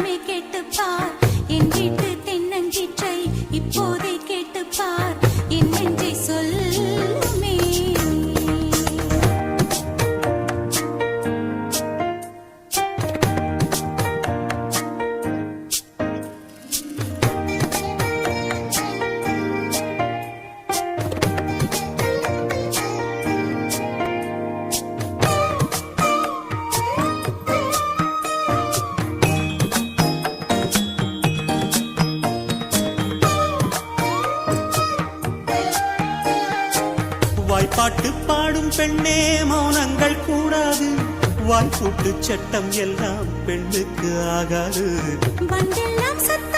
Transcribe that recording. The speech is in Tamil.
எல்லாமே கேட்டுப்பார். என் வீட்டு தென்னங்கிற்றை இப்போதைக்கு பாட்டு பாடும் பெண்ணே மௌனங்கள் கூடாது. வாய்ப்புட்டு சட்டம் எல்லாம் பெண்ணுக்கு ஆகாது. பண்டெல்லாம் சத்தம்